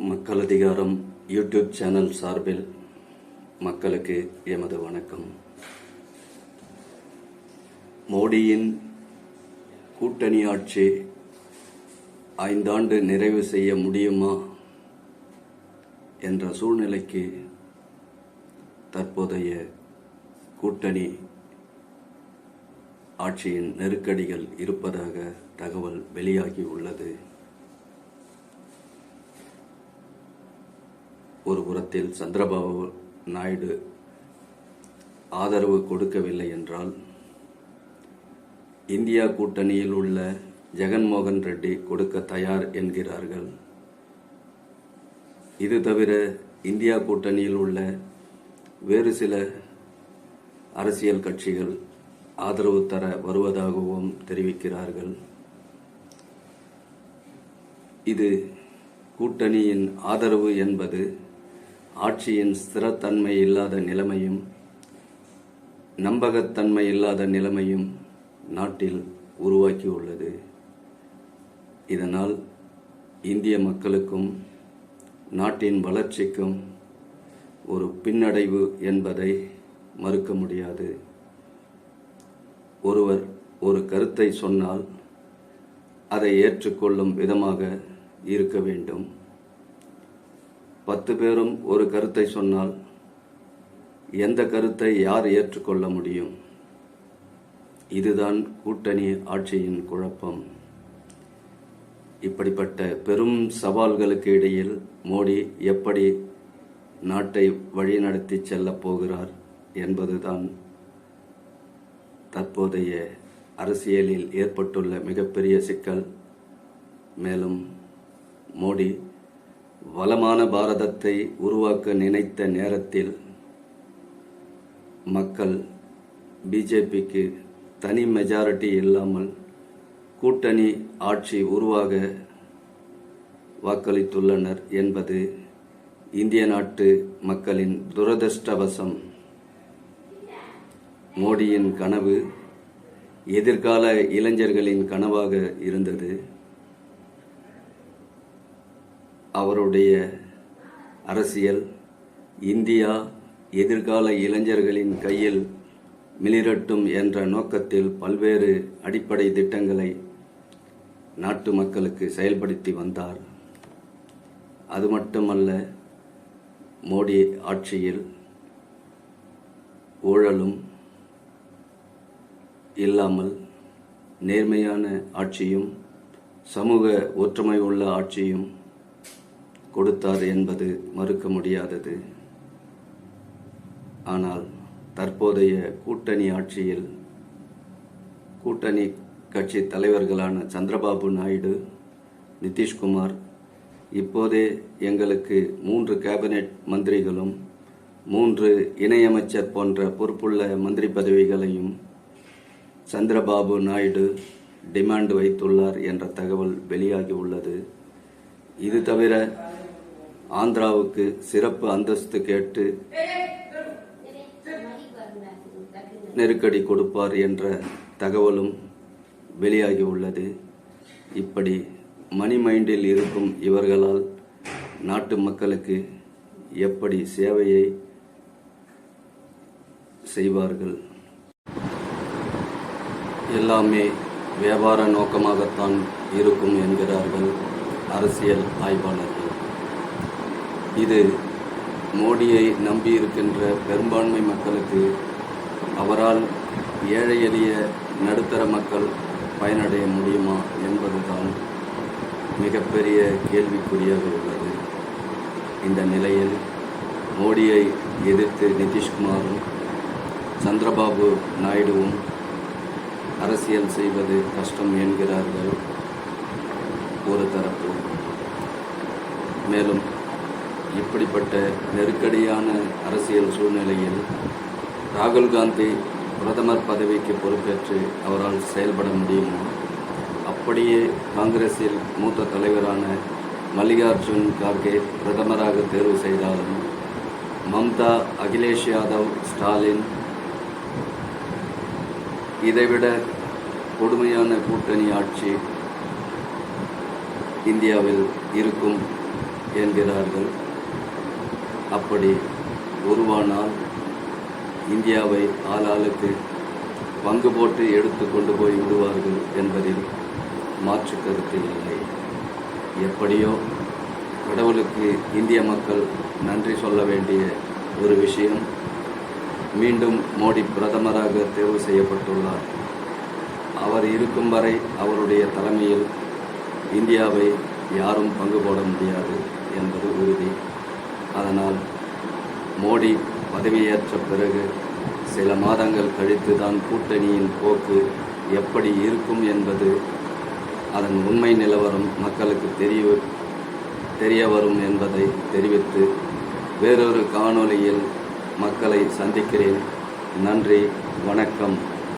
மக்கள் அதிகாரம் YouTube channel சார்பில் மக்களுக்கு எமது வணக்கம். மோடியின் கூட்டணி ஆட்சி ஐந்தாண்டு நிறைவு செய்ய முடியுமா என்ற சூழ்நிலைக்கு தற்போதைய கூட்டணி ஆட்சியின் நெருக்கடிகள் இருப்பதாக தகவல் வெளியாகி உள்ளது. ஒரு புறத்தில் சந்திரபாபு நாயுடு ஆதரவு கொடுக்கவில்லை என்றால் இந்தியா கூட்டணியில் உள்ள ஜெகன்மோகன் ரெட்டி கொடுக்க தயார் என்கிறார்கள். இது தவிர இந்தியா கூட்டணியில் உள்ள வேறு சில அரசியல் கட்சிகள் ஆதரவு தர வருவதாகவும் தெரிவிக்கிறார்கள். இது கூட்டணியின் ஆதரவு என்பது ஆட்சியின் ஸ்திரத்தன்மை இல்லாத நிலைமையும் நம்பகத்தன்மை இல்லாத நிலைமையும் நாட்டில் உருவாக்கியுள்ளது. இதனால் இந்திய மக்களுக்கும் நாட்டின் வளர்ச்சிக்கும் ஒரு பின்னடைவு என்பதை மறுக்க முடியாது. ஒருவர் ஒரு கருத்தை சொன்னால் அதை ஏற்றுக்கொள்ளும் விதமாக இருக்க வேண்டும். பத்து பேரும் ஒரு கருத்தை சொன்னால் எந்த கருத்தை யார் ஏற்றுக்கொள்ள முடியும்? இதுதான் கூட்டணி ஆட்சியின் குழப்பம். இப்படிப்பட்ட பெரும் சவால்களுக்கு இடையில் மோடி எப்படி நாட்டை வழிநடத்தி செல்லப் போகிறார் என்பதுதான் தற்போதைய அரசியலில் ஏற்பட்டுள்ள மிகப்பெரிய சிக்கல். மேலும் மோடி வளமான பாரதத்தை உருவாக்க நினைத்த நேரத்தில் மக்கள் பிஜேபிக்கு தனி மெஜாரிட்டி இல்லாமல் கூட்டணி ஆட்சி உருவாக வாக்களித்துள்ளனர் என்பது இந்திய நாட்டு மக்களின் துரதிருஷ்டவசம். மோடியின் கனவு எதிர்கால இளைஞர்களின் கனவாக இருந்தது. அவருடைய அரசியல் இந்தியா எதிர்கால இளைஞர்களின் கையில் மிளிரட்டும் என்ற நோக்கத்தில் பல்வேறு அடிப்படை திட்டங்களை நாட்டு மக்களுக்கு செயல்படுத்தி வந்தார். அது மட்டுமல்ல மோடி ஆட்சியில் ஊழலும் இல்லாமல் நேர்மையான ஆட்சியும் சமூக ஒற்றுமை உள்ள ஆட்சியும் கொடுத்தார் என்பது மறுக்க முடியாதது. ஆனால் தற்போதைய கூட்டணி ஆட்சியில் கூட்டணி கட்சி தலைவர்களான சந்திரபாபு நாயுடு நிதிஷ்குமார் இப்போதே எங்களுக்கு மூன்று கேபினெட் மந்திரிகளும் மூன்று இணையமைச்சர் போன்ற பொறுப்புள்ள மந்திரி பதவிகளையும் சந்திரபாபு நாயுடு டிமாண்ட் வைத்துள்ளார் என்ற தகவல் வெளியாகி உள்ளது. இது தவிர ஆந்திராவுக்கு சிறப்பு அந்தஸ்து கேட்டு நெருக்கடி கொடுப்பார் என்ற தகவலும் வெளியாகி உள்ளது இப்படி மணி மைண்டில் இருக்கும் இவர்களால் நாட்டு மக்களுக்கு எப்படி சேவையை செய்வார்கள்? எல்லாமே வியாபார நோக்கமாகத்தான் இருக்கும் என்கிறார்கள். அரசியல் ஆய்வாளர்கள். இது மோடியை நம்பியிருக்கின்ற பெரும்பான்மை மக்களுக்கு அவரால் ஏழை எளிய நடுத்தர மக்கள் பயனடைய முடியுமா என்பதுதான் மிகப்பெரிய கேள்விக்குறியாக உள்ளது. இந்த நிலையில் மோடியை எதிர்த்து நிதிஷ்குமாரும் சந்திரபாபு நாயுடுவும் அரசியல் செய்வது கஷ்டம் என்கிறார்கள். ஒரு தரப்பு மேலும் இப்படிப்பட்ட நெருக்கடியான அரசியல் சூழ்நிலையில் ராகுல் காந்தி பிரதமர் பதவிக்கு பொறுப்பேற்று அவரால் செயல்பட முடியுமா? அப்படியே காங்கிரஸில் மூத்த தலைவரான மல்லிகார்ஜுன் கார்கே பிரதமராக தேர்வு செய்தாலும் மம்தா அகிலேஷ் யாதவ் ஸ்டாலின் இதைவிட கொடுமையான கூட்டணி ஆட்சி இந்தியாவில் இருக்கும் என்கிறார்கள். அப்படி உருவானால் இந்தியாவை ஆளாளுக்கு பங்கு போட்டு எடுத்து கொண்டு போய் விடுவார்கள் என்பதில் மாற்று கருத்து இல்லை. எப்படியோ கடவுளுக்கு இந்திய மக்கள் நன்றி சொல்ல வேண்டிய ஒரு விஷயம். மீண்டும் மோடி பிரதமராக தேர்வு செய்யப்பட்டுள்ளார். அவர் இருக்கும் வரை அவருடைய தலைமையில் இந்தியாவை யாரும் பங்கு போட முடியாது என்பது உறுதி. அதனால் மோடி பதவியேற்ற பிறகு சில மாதங்கள் கழித்து தான் கூட்டணியின் போக்கு எப்படி இருக்கும் என்பது அதன் உண்மை நிலவரம் மக்களுக்கு தெரிய தெரிய வரும் என்பதை தெரிவித்து வேறொரு காணொளியில் மக்களை சந்திக்கிறேன். நன்றி வணக்கம்.